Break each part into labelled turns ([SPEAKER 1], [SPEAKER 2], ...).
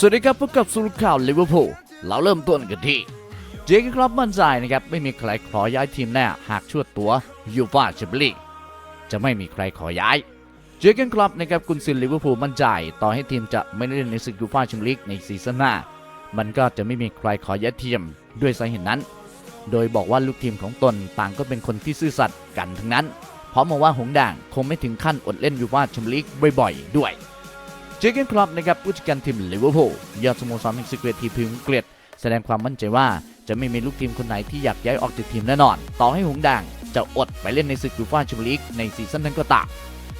[SPEAKER 1] สวัสดีครับพบกับสุรข่าวลิเวอร์พูลเราเริ่มต้นกันที่เจคครับมั่นใจนะครับ ไม่มีใครขอย้ายทีมแน่หากชวดตัวยูฟ่าแชมเปี้ยนลีกจะไม่มีใครขอย้ายเจคกันครับนะครับกุนซือลิเวอร์พูลมั่นใจ ต่อให้ทีมจะไม่ได้เล่นในศึกยูฟ่าแชมเปี้ยนลีกในซีซั่นหน้า มันก็จะไม่มีใครขอย้ายทีมด้วยสาเหตุนั้น โดยบอกว่าลูกทีมของตนต่างก็เป็นคนที่ซื่อสัตย์กันทั้งนั้นเพราะมองว่าหงด่างคงไม่ถึงขั้นอดเล่นยูฟ่าแชมเปี้ยนลีกบ่อยๆด้วย เจคเกนคลับนะครับผู้จัดการทีมลิเวอร์พูลยอดสโมสรแห่งสกเวตทีมพิมพ์อังกฤษแสดงความมั่นใจว่าจะไม่มีลูกทีมคนไหนที่อยากย้ายออกจากทีมแน่นอน ต่อให้หงด่างจะอดไปเล่นในศึกยูฟ่าแชมเปี้ยนลีกในซีซั่นนั้นก็ตาม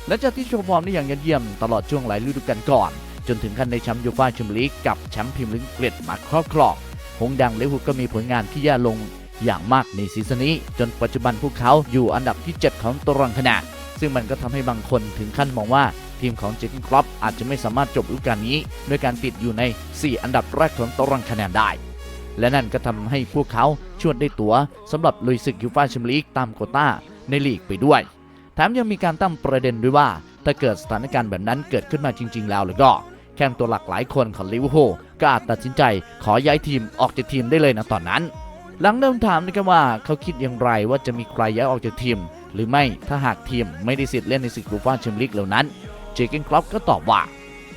[SPEAKER 1] และจากที่โชว์ฟอร์มได้อย่างยอดเยี่ยมตลอดช่วงหลายฤดูกาลก่อน จนถึงขั้นได้แชมป์ยูฟ่าแชมเปี้ยนลีกกับแชมป์พรีเมียร์ลีกอังกฤษมาครอบครองหงด่างลิเวอร์พูลก็มีผลงานที่แย่ลงอย่างมากในซีซั่นนี้ จนปัจจุบันพวกเขาอยู่อันดับที่ 7 ของตารางคะแนนซึ่งมันก็ทำให้บางคนถึงขั้นมองว่า ทีมของเจคกินครอปอาจจะไม่สามารถจบฤดูกาลนี้ ด้วยการติดอยู่ใน 4 อันดับแรกของตารางคะแนนได้ และนั่นก็ทำให้พวกเขาชวดได้ตั๋วสำหรับลุยศึกยูฟ่าแชมเปี้ยนลีกตามโคต้าในลีกไปด้วย แถมยังมีการตั้งประเด็นด้วยว่า ถ้าเกิดสถานการณ์แบบนั้นเกิดขึ้นมาจริง ๆ แล้วแล้วก็แข้งตัวหลักหลายคนของลิเวอร์พูลก็อาจตัดสินใจขอย้ายทีมออกจากทีมได้เลยนะตอนนั้น หลังเดิมถามนะครับว่าเขาคิดอย่างไรว่าจะมีใครย้ายออกจากทีม หรือไม่ถ้าหากทีมไม่ได้สิทธิ์เล่นในศึกยูฟ่าแชมเปี้ยนลีกเหล่านั้น เจเกนครอปก็ตอบว่า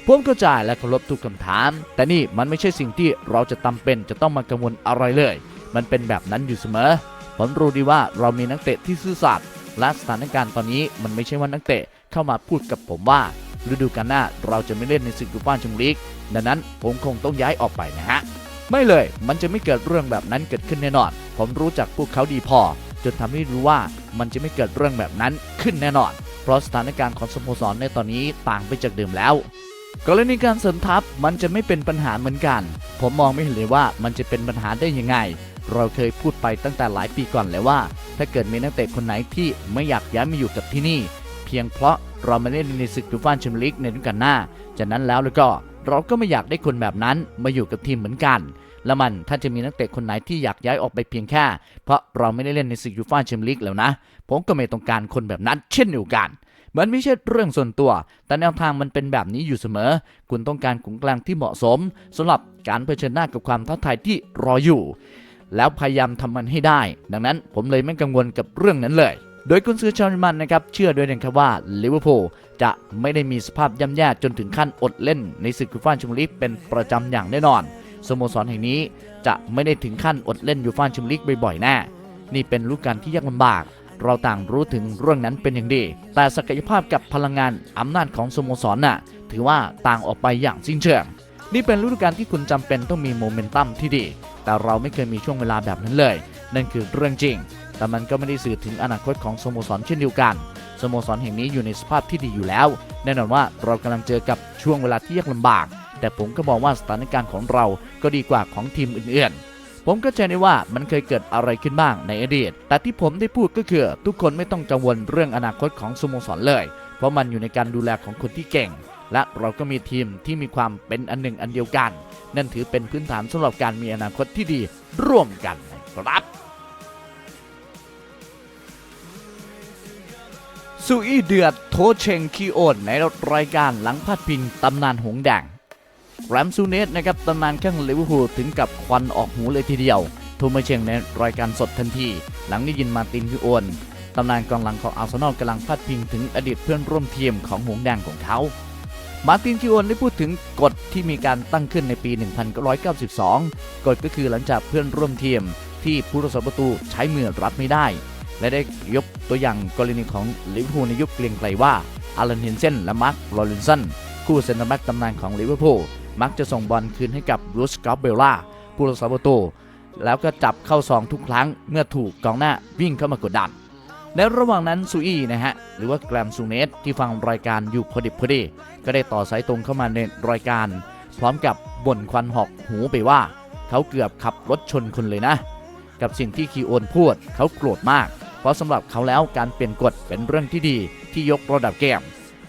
[SPEAKER 1] ผมเข้าใจและเคารพทุกคำถาม แต่นี่มันไม่ใช่สิ่งที่เราจะตำเป็นจะต้องมากังวลอะไรเลย มันเป็นแบบนั้นอยู่เสมอ ผมรู้ดีว่าเรามีนักเตะที่ซื่อสัตย์และสถานการณ์ตอนนี้มันไม่ใช่ว่านักเตะเข้ามาพูดกับผมว่า ฤดูกาลหน้าเราจะไม่เล่นในศึกยูฟ่าแชมเปี้ยนลีกดังนั้นผมคงต้องย้ายออกไปนะฮะไม่เลย มันจะไม่เกิดเรื่องแบบนั้นเกิดขึ้นแน่นอน ผมรู้จักพวกเขาดีพอ จนทำให้รู้ว่ามันจะไม่เกิดเรื่องแบบนั้นขึ้นแน่นอน เพราะสถานการณ์ของสโมสรในตอนนี้ต่างไปจากเดิมแล้วกรณีการเสริมทัพมันจะไม่เป็นปัญหาเหมือนกัน ผมมองไม่เห็นเลยว่ามันจะเป็นปัญหาได้ยังไง เราเคยพูดไปตั้งแต่หลายปีก่อนแล้วว่า ถ้าเกิดมีนักเตะคนไหนที่ไม่อยากย้ายมาอยู่กับที่นี่ เพียงเพราะเราไม่เล่นในศึกยูฟ่าแชมเปี้ยนลีกในฤดูกาลหน้า จากนั้นแล้วแล้วก็เราก็ไม่อยากได้คนแบบนั้นมาอยู่กับทีมเหมือนกัน แล้วมันถ้าจะมีนักเตะคนไหนที่อยากย้ายออกไปเพียงแค่ เพราะเราไม่ได้เล่นในศึกยูฟ่าแชมเปี้ยนลีกแล้วนะ ผมก็ไม่ต้องการคนแบบนั้น เช่นเดียวกัน มันไม่ใช่เรื่องส่วนตัว แต่แนวทางมันเป็นแบบนี้อยู่เสมอ คุณต้องการขุนกลางที่เหมาะสมสำหรับการเผชิญหน้ากับความท้าทายที่รออยู่ แล้วพยายามทำมันให้ได้ ดังนั้นผมเลยไม่กังวลกับเรื่องนั้นเลย โดยกุนซือชาวเยอรมันนะครับเชื่อด้วยนะครับว่าลิเวอร์พูลจะไม่ได้มีสภาพย่ำแย่จนถึงขั้นอดเล่น ในศึกยูฟ่าแชมเปี้ยนลีกเป็นประจำอย่างแน่นอนสโมสรแห่งนี้จะไม่ได้ถึงขั้นอดเล่นยูฟ่าแชมเปี้ยนลีกบ่อยๆแน่นี่เป็นฤดูกกาลที่ยากลำบาก เราต่างรู้ถึงเรื่องนั้นเป็นอย่างดี แต่ศักยภาพกับพลังงานอำนาจของสโมสรน่ะถือว่าต่างออกไปอย่างสิ้นเชิงนี่เป็นฤดูกาลที่คุณจำเป็นต้องมีโมเมนตัมที่ดี แต่เราไม่เคยมีช่วงเวลาแบบนั้นเลย นั่นคือเรื่องจริง แต่มันก็ไม่ได้สื่อถึงอนาคตของสโมสรเช่นเดียวกันสโมสรแห่งนี้อยู่ในสภาพที่ดีอยู่แล้ว แน่นอนว่าเรากำลังเจอกับช่วงเวลาที่ยากลำบาก แต่ผมก็มองว่าสถานการณ์ของเราก็ดีกว่าของทีมอื่นๆ ผมก็ใจได้ว่ามันเคยเกิดอะไรขึ้นบ้างในอดีต แต่ที่ผมได้พูดก็คือทุกคนไม่ต้องกังวลเรื่องอนาคตของสโมสรเลย เพราะมันอยู่ในการดูแลของคนที่เก่ง และเราก็มีทีมที่มีความเป็นอันหนึ่งอันเดียวกัน นั่นถือเป็นพื้นฐานสำหรับการมีอนาคตที่ดีร่วมกันนะครับสุอีเดือดโทเชงคีโอนในรายการหลังพัดพิงตำนานหงแดง แรมซูเนสนะครับตำนานแข้งลิเวอร์พูลถึงกับควันออกหูเลยทีเดียวโทมาเชงในรายการสดทันที หลังได้ยินมาตินคีโอนตำนานกองหลังของอาร์เซนอลกำลังพัดพิงถึงอดีตเพื่อนร่วมทีมของหงแดงของเขา มาตินคิโอนได้พูดถึงกฎที่มีการตั้งขึ้นในปี 1992 กฎก็คือหลังจากเพื่อนร่วมทีมที่ผู้รักษาประตูใช้มือรับไม่ได้ และได้ยกตัวอย่างกรณีของลิเวอร์พูลในยุคเกรียงไกลว่าอารันเฮนเซนและมาร์คโรลินสันคู่เซนเตอร์แบ็กตำนานของลิเวอร์พูล มักจะส่งบอลคืนให้กับรูสกอฟเบลล่าผู้รักษาประตูแล้วก็จับเข้าซองทุกครั้งเมื่อถูกกองหน้าวิ่งเข้ามากดดันในระหว่างนั้นซูอี้นะฮะ หรือว่าแกรมซูเนสที่ฟังรายการอยู่พอดิบพอดี ก็ได้ต่อสายตรงเข้ามาในรายการ พร้อมกับบ่นควันหอกหูไปว่า เขาเกือบขับรถชนคนเลยนะ กับสิ่งที่คีโอนพูดเขาโกรธมาก เพราะสำหรับเขาแล้วการเปลี่ยนกฎเป็นเรื่องที่ดีที่ยกระดับเกม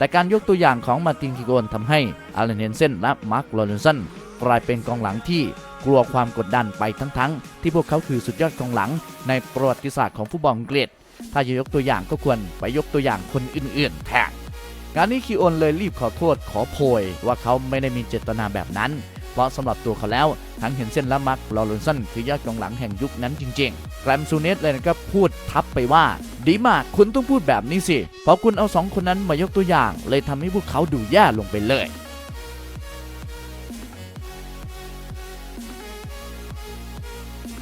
[SPEAKER 1] แต่การยกตัวอย่างของมาตินคิโอนทำให้อาร์เฮนเซนและมาร์คโรเลนสันกลายเป็นกองหลังที่กลัวความกดดันไปทั้งๆที่พวกเขาคือสุดยอดกองหลัง ในประวัติศาสตร์ของฟุตบอลอังกฤษถ้าจะยกตัวอย่างก็ควรไปยกตัวอย่างคนอื่นๆแทนงานนี้คิโอนเลยรีบขอโทษขอโพยว่าเขาไม่ได้มีเจตนาแบบนั้น เพราะสำหรับตัวเขาแล้ว ทั้งเห็นเส้นและมักลอเรนสันคือยอดกองหลังแห่งยุคนั้นจริงๆแกรมซูเนสเลยนะครับพูดทับไปว่าดีมากคุณต้องพูดแบบนี้สิ เพราะคุณเอาสองคนนั้นมายกตัวอย่าง เลยทำให้พวกเขาดูแย่ลงไปเลย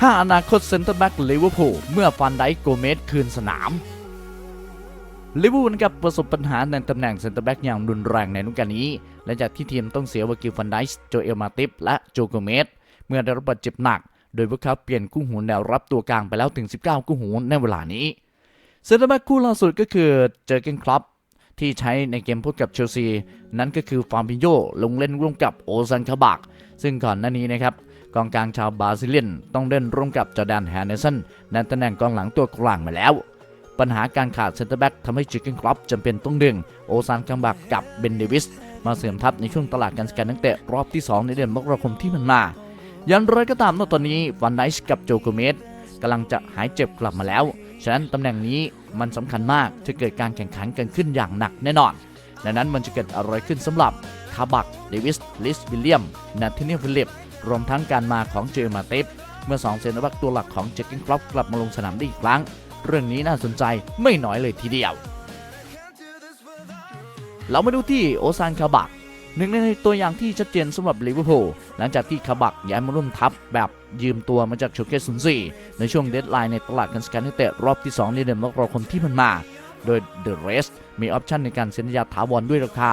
[SPEAKER 1] ห้าอนาคตเซนเตอร์แบ็กลิเวอร์พูลเมื่อฟันไดโกเมสคืนสนาม ลิเวอร์พูลนะครับประสบปัญหาในตำแหน่งเซนเตอร์แบ็กอย่างรุนแรงในฤดูกาลนี้หลังจากที่ทีมต้องเสียวากิลฟันไดส์โจเอลมาติฟและโจโกเมสเมื่อได้รับบาดเจ็บหนัก โดยพวกเขาเปลี่ยนกู้หูแนวรับตัวกลางไปแล้วถึง 19 กู้หูในเวลานี้เซนเตอร์แบ็กคู่ล่าสุดก็คือเจอเกนคลับที่ใช้ในเกมพบกับเชลซี นั่นก็คือฟาร์มิโยลงเล่นร่วมกับโอซันคาบักซึ่งก่อนหน้านี้นะครับกองกลางชาวบราซิเลียนต้องเล่นร่วมกับจอแดนแฮนเดอร์สันในตำแหน่งกองหลังตัวกลางมาแล้ว ปัญหาการขาดเซนเตอร์แบ็กทำให้จิกเกนครอปจำเป็นต้องดึง โอซานคัมบักกับเบนเดวิส มาเสริมทัพในช่วงตลาดการสกัดนักเตะรอบที่ 2 ในเดือนมกราคมที่มันมายันไรก็ตามตอนนี้วันไนส์กับโจโกเมสกำลังจะหายเจ็บกลับมาแล้ว ฉะนั้นตำแหน่งนี้มันสำคัญมากจะเกิดการแข่งขันกันขึ้นอย่างหนักแน่นอน ดังนั้นมันจะเกิดอะไรขึ้นสำหรับคาบักเดวิส ลิสวิลเลียมนาธานีฟิลิป รวมทั้งการมาของเจอมาติฟเมื่อ2เซนต์แบ็กตัวหลักของเจคกินครอปกลับมาลงสนามได้อีกครั้ง เรื่องนี้น่าสนใจไม่น้อยเลยทีเดียว เรามาดูที่โอซานคาบักหนึ่งในตัวอย่างที่ชัดเจนสำหรับลิเวอร์พูลหลังจากที่คาบักย้ายมาร่วมทัพแบบยืมตัวมาจากโชเกสุนซีในช่วงเดดไลน์ในตลาดกันสแกนนักเตะรอบที่ 2 ในเดือนมกราคมที่ผ่านมา โดยเดอะเรสมีออปชันในการเซ็นสัญญาถาวรด้วยราคา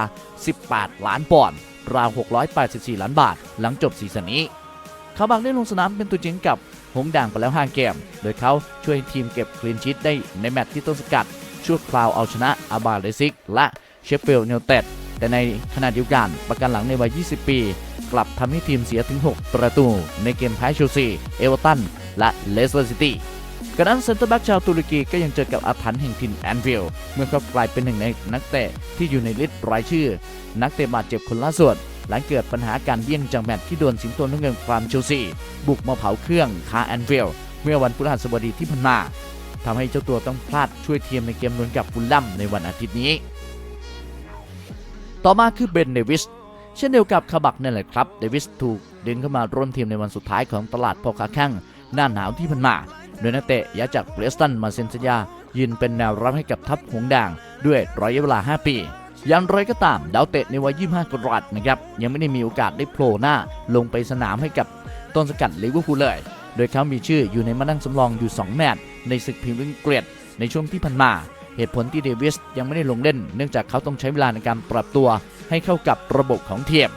[SPEAKER 1] 18 ล้านปอนด์ราว 684 ล้านบาท หลังจบซีซั่นนี้คาบักได้ลงสนามเป็นตัวจริงกับ หงด่างไปแล้ว 5 เกม โดยเขาช่วยทีมเก็บคลีนชีตได้ในแมตช์ที่ต้นสกัดชั่วคราวเอาชนะอาบาเลซิก และเชฟเฟิลด์เนลเต็ดแต่ในขณะเดียวกันประกันหลังในวัย 20 ปี กลับทำให้ทีมเสียถึง 6 ประตู ในเกมแพ้เชลซี เอเวอร์ตัน และเลสเตอร์ซิตี้กระนั้นเซนเตอร์แบ็กชาวตุรกีก็ยังเจอกับอาถรรพ์แห่งถิ่นแอนฟิลด์เมื่อเขากลายเป็นหนึ่งในนักเตะที่อยู่ในลิสต์รายชื่อ นักเตะบาดเจ็บคนล่าสุด หลังเกิดปัญหาการเบี้ยงจากแมตช์ที่โดนสิงโตน้ำเงินฟรามเชลซีบุกมาเผาเครื่องคาแอนฟิลเมื่อวันพฤหัสบดีที่ผ่านมาทำให้เจ้าตัวต้องพลาดช่วยทีมในเกมดวลกับฟุลลัมในวันอาทิตย์นี้ ต่อมาคือเบนเดวิสเช่นเดียวกับคาบักนั่นแหละครับเดวิสถูกดึงเข้ามาร่วมทีมในวันสุดท้ายของตลาดพอค้าแข้งหน้าหนาวที่ผ่านมา โดยนักเตะย้ายจากเบรสตันมาเซ็นสัญญายืนเป็นแนวรับให้กับทัพหงด่างด้วยระยะเวลา 5 ปี อย่างไรก็ตาม ดาวเตะในวัย 25 กรัตนะครับยังไม่ได้มีโอกาสได้โผล่หน้าลงไปสนามให้กับต้นสกัดลิเวอร์พูลเลย โดยเขามีชื่ออยู่ในมานั่งสำรองอยู่ 2 แมตช์ในศึกพรีเมียร์ลีกเกรดในช่วงที่ผ่านมาเหตุผลที่เดวิสยังไม่ได้ลงเล่น เนื่องจากเขาต้องใช้เวลาในการปรับตัวให้เข้ากับระบบของเทียม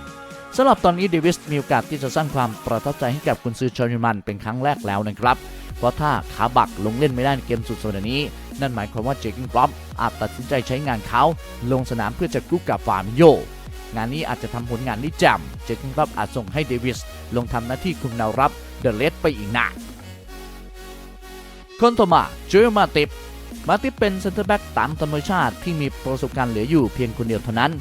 [SPEAKER 1] สำหรับตอนนี้เดวิสมีโอกาสที่จะสร้างความประทับใจให้กับกุนซือชอริมันเป็นครั้งแรกแล้วนะครับ เพราะถ้าขาบักลงเล่นไม่ได้ในเกมสุดสัปดาห์นี้ นั่นหมายความว่าเจคิงฟลอปอาจตัดสินใจใช้งานเขา ลงสนามเพื่อจะกรุ๊ปกับฟาร์มิโยงานนี้อาจจะทำผลงานได้แจ่มเจคิงฟลอปอาจส่งให้เดวิสลงทำหน้าที่คุมแนวรับเดอะเลสไปอีกหนานคนต่อมาเจอมาติปมาติปเป็นเซนเตอร์แบ็กตามธรรมชาติที่มีประสบการณ์เหลืออยู่เพียงคนเดียวเท่านั้น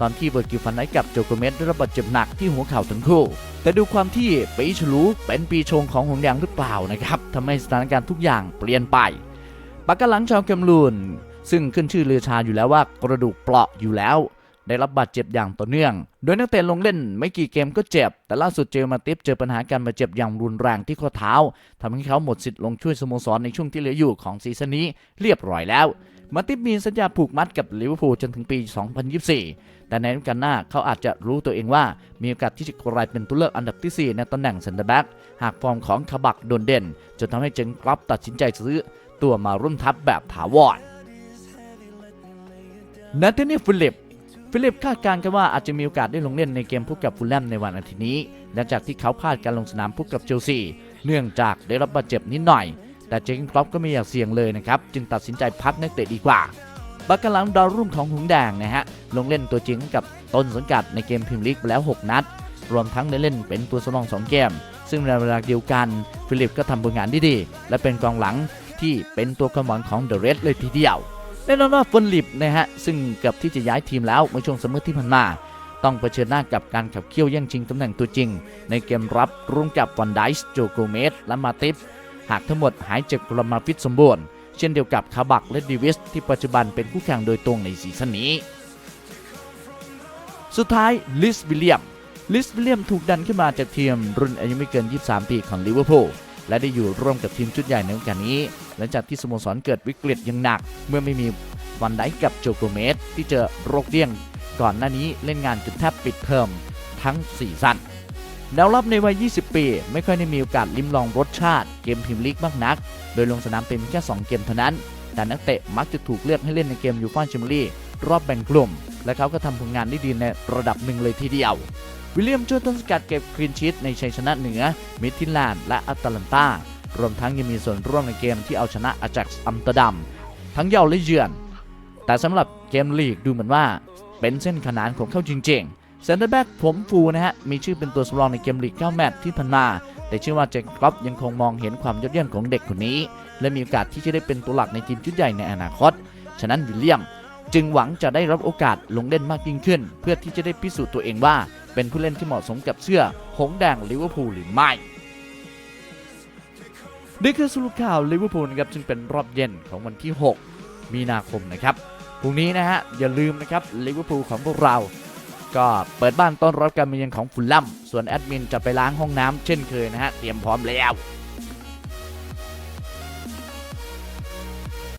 [SPEAKER 1] ตอนที่เวอร์กิลฟันไนกับโจโกเมสได้รับบาดเจ็บหนักที่หัวเข่าทั้งคู่ แต่ดูความที่ปีฉลูเป็นปีชงของหงส์แดงหรือเปล่านะครับทำให้สถานการณ์ทุกอย่างเปลี่ยนไปปากกาหลังชาวแคมรูนซึ่งขึ้นชื่อเลือชาอยู่แล้วว่ากระดูกเปราะอยู่แล้ว ได้รับบาดเจ็บอย่างต่อเนื่อง โดยนักเตะลงเล่นไม่กี่เกมก็เจ็บ แต่ล่าสุดเจอมาติฟเจอปัญหาการบาดเจ็บอย่างรุนแรงที่ข้อเท้าทำให้เขาหมดสิทธิ์ลงช่วยสโมสรในช่วงที่เหลืออยู่ของซีซั่นนี้เรียบร้อยแล้ว มาติฟมีสัญญาผูกมัดกับลิเวอร์พูลจนถึงปี 2024 แต่ในฤดูกาลหน้าเขาอาจจะรู้ตัวเองว่ามีโอกาสที่จะกลายเป็นตัวเลือกอันดับทีสี่4 ในตำแหน่งเซนเตอร์แบ็กหากฟอร์มของคาบักโดดเด่นจนทำให้เจงกรับตัดสินใจซื้อตัวมาร่วมทัพแบบถาวรนาธานีฟิลิป ฟิลิปคาดการณ์กันว่าอาจจะมีโอกาสได้ลงเล่นในเกมพบกับฟูลแลมในวันอาทิตย์นี้หลังจากที่เขาพลาดการลงสนามพบกับเชลซีเนื่องจากได้รับบาดเจ็บนิดหน่อย แต่เจงครอปก็ไม่อยากเสี่ยงเลยนะครับจึงตัดสินใจพักนักเตะดีกว่าบักกะหลังดาวรุ่งของหงส์แดงนะฮะลงเล่นตัวจริงกับต้นสังกัดในเกมพรีเมียร์ลีกแล้ว 6 นัด รวมทั้งได้เล่นเป็นตัวสำรอง2เกม ซึ่งในเวลาเดียวกันฟิลิปก็ทำผลงานได้ดีและเป็นกองหลังที่เป็นตัวกำลังของเดอะเรดเลยทีเดียว แน่นอนว่าฟิลิปนะฮะซึ่งเกือบที่จะย้ายทีมแล้วเมื่อช่วงซัมมอร์ที่ผ่านมา ต้องเผชิญหน้ากับการขับเคี่ยวแย่งชิงตำแหน่งตัวจริง ในเกมรับร่วมกับวันไดส์โจโกเมสและมาติฟหากทั้งหมดหายเจากกรมาฟิตสมบูรณ์ เช่นเดียวกับคาบักและดีวิสที่ปัจจุบันเป็นคู่แข่งโดยตรงในซีซั่นนี้ สุดท้ายลิสวิลเลียมลิสวิลเลียมถูกดันขึ้นมาจากทีมรุ่นอายุไม่เกิน 23 ปีของลิเวอร์พูล และได้อยู่ร่วมกับทีมชุดใหญ่ในโอกาสนี้ หลังจากที่สโมสรเกิดวิกฤตอย่างหนัก เมื่อไม่มีวันไดกับโจโกเมสที่เจอโรคเดี้ยง ก่อนหน้านี้เล่นงานจนแทบปิดเทอมทั้ง4ซันแนวรับในวัย 20 ปี ไม่ค่อยได้มีโอกาสลิ้มลองรสชาติเกมพรีเมียร์ลีกมากนัก โดยลงสนามเป็นแค่ 2 เกมเท่านั้น แต่นักเตะมักจะถูกเลือกให้เล่นในเกมยูฟ่าแชมเปี้ยนลีกรอบแบ่งกลุ่ม และเขาก็ทำผลงานได้ดีในระดับหนึ่งเลยทีเดียว วิลเลียมช่วยต้นสกัดเก็บคลีนชีตในชัยชนะเหนือมิดทินแลนด์และอัตแลนตารวมทั้งยังมีส่วนร่วมในเกมที่เอาชนะอาจักซ์อัมสเตอร์ดัมทั้งเยาและเยือน แต่สำหรับเกมลีกดูเหมือนว่า เป็นเส้นขนานของเข้าจริงๆเซนเตอร์แบ็กผมฟูนะฮะ มีชื่อเป็นตัวสำรองในเกมลีก 9 แมตช์ที่ผ่านมา แต่เชื่อว่าเจคครอปยังคงมองเห็นความยอดเยี่ยมของเด็กคนนี้ และมีโอกาสที่จะได้เป็นตัวหลักในทีมชุดใหญ่ในอนาคต ฉะนั้นวิลเลียม จึงหวังจะได้รับโอกาสลงเล่นมากยิ่งขึ้น เพื่อที่จะได้พิสูจน์ตัวเองว่า เป็นผู้เล่นที่เหมาะสมกับเสื้อหงแดงลิเวอร์พูลหรือไม่นี่คือสรุปข่าวลิเวอร์พูลนะครับซึ่งเป็นรอบเย็นของวันที่ 6 มีนาคมนะครับพรุ่งนี้นะฮะอย่าลืมนะครับลิเวอร์พูลของพวกเรา ก็เปิดบ้านต้อนรับการมาเยือนของฟุลลัมส่วนแอดมินจะไปล้างห้องน้ำเช่นเคยนะฮะเตรียมพร้อมแล้ว